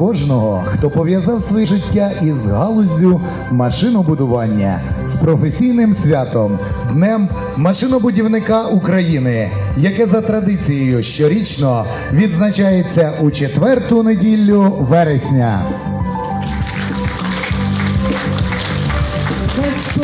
кожного, хто пов'язав своє життя із галуздю машинобудування з професійним святом Днем машинобудівника України, яке за традицією щорічно відзначається у четверту неділю вересня.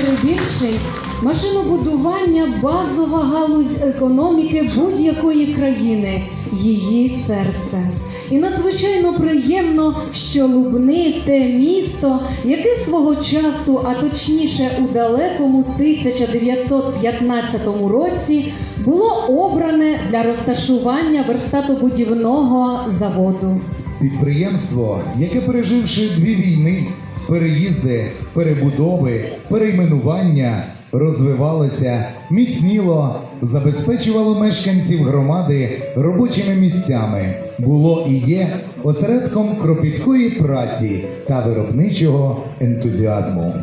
Перебільшень машинобудування базова галузь економіки будь-якої країни, її серце. І надзвичайно приємно, що Лубни те місто, яке свого часу, а точніше у далекому 1915 році, було обране для розташування верстатобудівного заводу. Підприємство, яке переживши дві війни, переїзди, перебудови, перейменування, розвивалося, міцніло, забезпечувало мешканців громади робочими місцями, було і є осередком кропіткої праці та виробничого ентузіазму.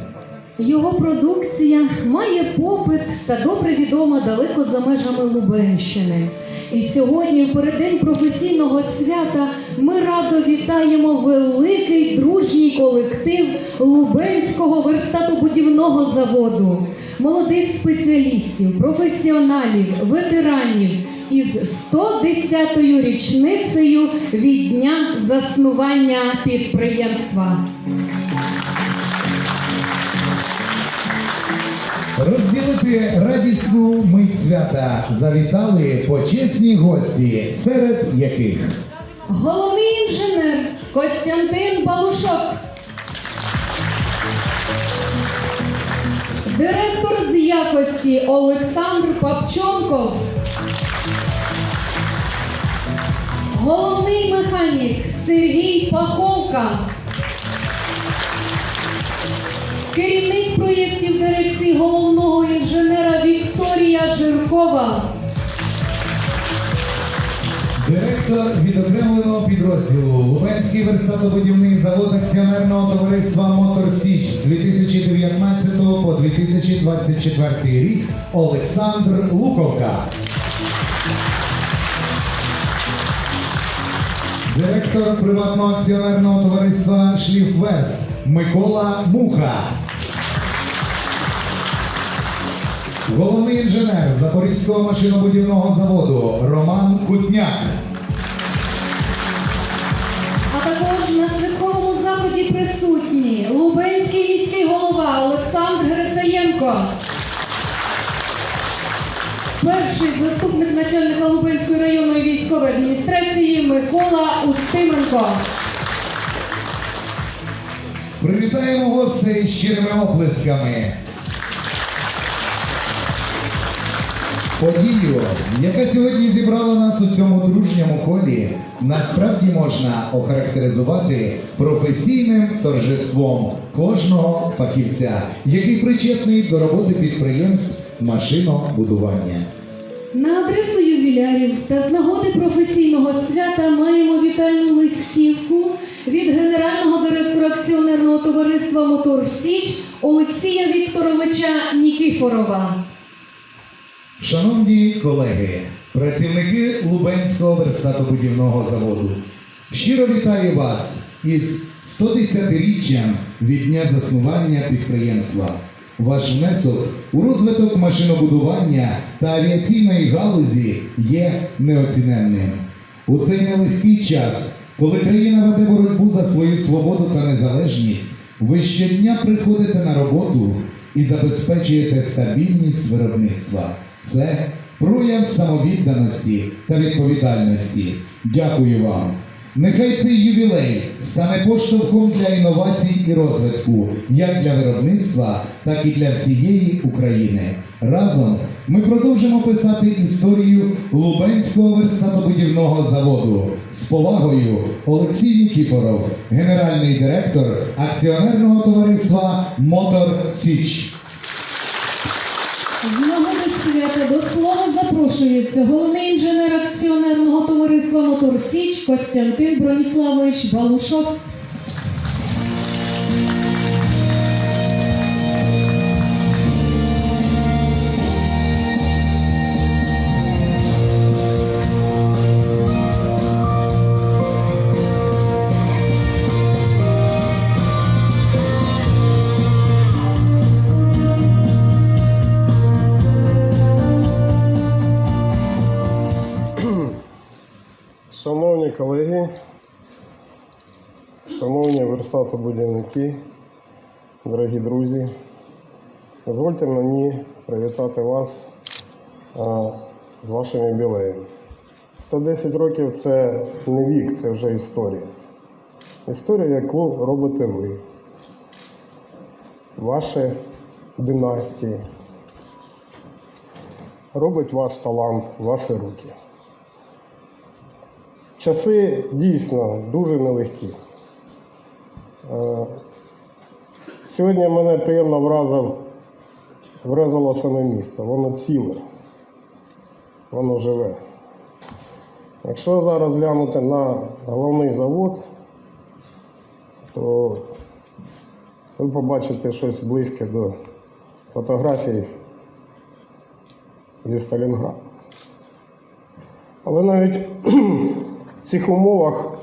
Його продукція має попит та добре відома далеко за межами Лубенщини. І сьогодні, в переддень професійного свята, ми радо вітаємо великий дружній колектив Лубенського верстатобудівного заводу, молодих спеціалістів, професіоналів, ветеранів із 110-ю річницею від дня заснування підприємства. Розділити радісну мить свята завітали почесні гості, серед яких Головний інженер Костянтин Балушок. Директор з якості Олександр Папчонков. Головний механік Сергій Пахолка. Керівник проєктів дирекції інженера Вікторія Жиркова. Директор відокремленого підрозділу Лубенський верстатобудівний завод акціонерного товариства Мотор Січ з 2019 по 2024 рік Олександр Луковка. Директор приватного акціонерного товариства Шліфвест Микола Муха. Головний інженер Запорізького машинобудівного заводу Роман Кутняк. А також на святковому заході присутні Лубенський міський голова Олександр Грицаєнко. Перший заступник начальника Лубенської районної військової адміністрації Микола Устименко. Привітаємо гостей щирими оплесками. Подію, яка сьогодні зібрала нас у цьому дружньому колі, насправді можна охарактеризувати професійним торжеством кожного фахівця, який причетний до роботи підприємств машинобудування. На адресу ювілярів та з нагоди професійного свята маємо вітальну листівку від генерального директора акціонерного товариства Мотор Січ Олексія Вікторовича Нікіфорова. Шановні колеги, працівники Лубенського верстатобудівного заводу, щиро вітаю вас із 110-річчям від дня заснування підприємства. Ваш внесок у розвиток машинобудування та авіаційної галузі є неоціненним. У цей нелегкий час, коли країна веде боротьбу за свою свободу та незалежність, ви щодня приходите на роботу і забезпечуєте стабільність виробництва. Це прояв самовідданості та відповідальності. Дякую вам. Нехай цей ювілей стане поштовхом для інновацій і розвитку як для виробництва, так і для всієї України. Разом ми продовжимо писати історію Лубенського верстатобудівного заводу. З повагою Олексій Нікіфоров, генеральний директор акціонерного товариства Мотор Січ. З нагоди свята до слова запрошується головний інженер акціонерного товариства Мотор Січ Костянтин Броніславович Балушок. Шановні верстатобудівники, дорогі друзі, дозвольте мені привітати вас а, з вашим юбілеєм. 110 років це не вік, це вже історія. Історія, яку робите ви, ваші династії. Робить ваш талант, ваші руки. Часи дійсно дуже нелегкі. Е, Сьогодні мене приємно вразив, вразило саме місто. Воно ціле, воно живе. Якщо зараз глянути на головний завод, то ви побачите щось близьке до фотографій зі Сталінграду. Але навіть в цих умовах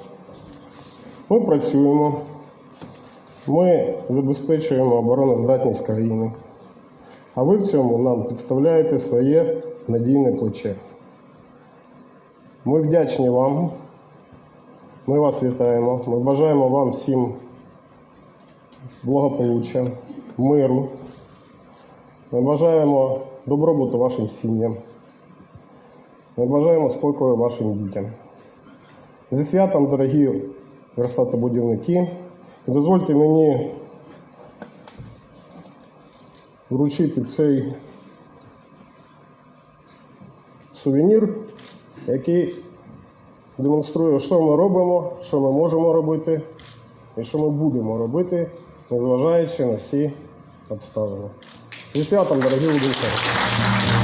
ми працюємо, ми забезпечуємо обороноздатність країни, а ви в цьому нам підставляєте своє надійне плече. Ми вдячні вам, ми вас вітаємо, ми бажаємо вам всім благополуччя, миру. Ми бажаємо добробуту вашим сім'ям. Ми бажаємо спокою вашим дітям. Зі святом, дорогі верстатобудівники, дозвольте мені вручити цей сувенір, який демонструє, що ми робимо, що ми можемо робити і що ми будемо робити, незважаючи на всі обставини. Зі святом, дорогі удовольствия!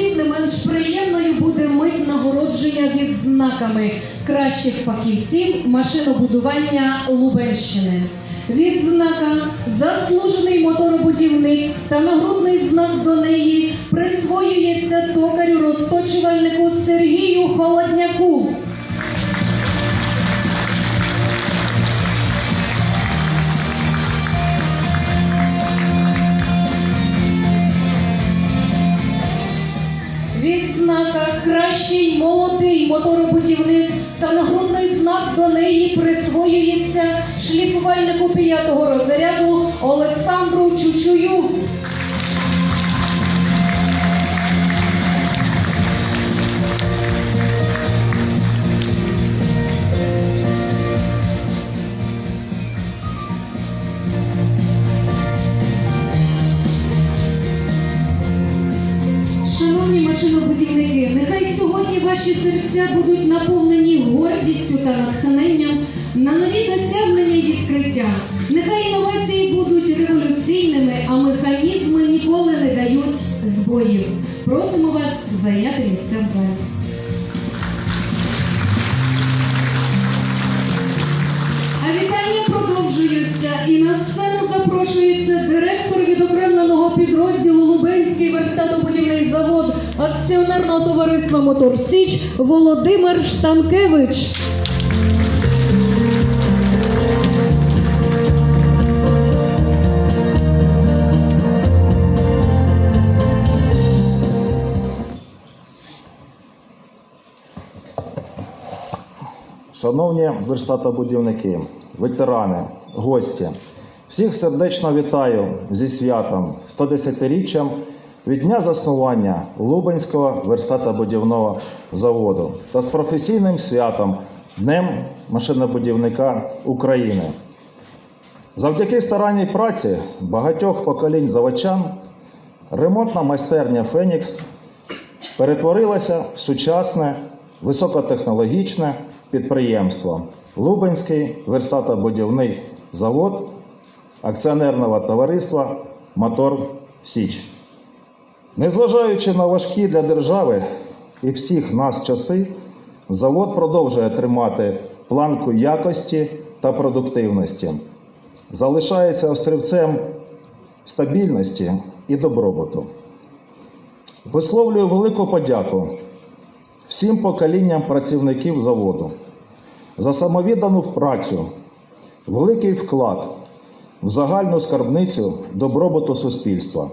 Слів не менш приємною буде мить нагородження відзнаками кращих фахівців машинобудування Лубенщини. Відзнака заслужений моторобудівник та нагрудний знак до неї присвоюється токарю розточувальнику Сергію Холодняку. До неї присвоюється шліфувальнику п'ятого розряду Олександру Чучую. Ваші серця будуть наповнені гордістю та натхненням на нові досягнення і відкриття. Нехай інновації будуть революційними, а механізми ніколи не дають збоїв. Просимо вас зайняти місця в залі. А вітання продовжуються і на сцену запрошується директор підрозділу Лубенський верстатобудівний завод акціонерного товариства Мотор Січ Володимир Штанкевич. Шановні верстатобудівники, ветерани, гості, всіх сердечно вітаю зі святом 110-річчям від дня заснування Лубенського верстатобудівного заводу та з професійним святом Днем машинобудівника України. Завдяки старанній праці багатьох поколінь заводчан ремонтна майстерня Фенікс перетворилася в сучасне високотехнологічне підприємство Лубенський верстатобудівний завод акціонерного товариства Мотор Січ. Незважаючи на важкі для держави і всіх нас часи, завод продовжує тримати планку якості та продуктивності, залишається острівцем стабільності і добробуту. Висловлюю велику подяку всім поколінням працівників заводу за самовіддану працю, великий вклад в загальну скарбницю добробуту суспільства.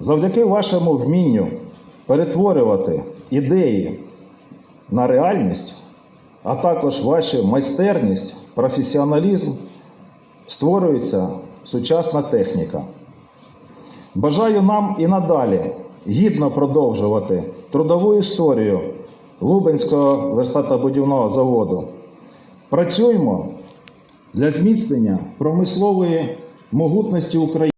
Завдяки вашому вмінню перетворювати ідеї на реальність, а також ваша майстерність, професіоналізм, створюється сучасна техніка. Бажаю нам і надалі гідно продовжувати трудову історію Лубенського верстатобудівного заводу. Працюємо для зміцнення промислової могутності України.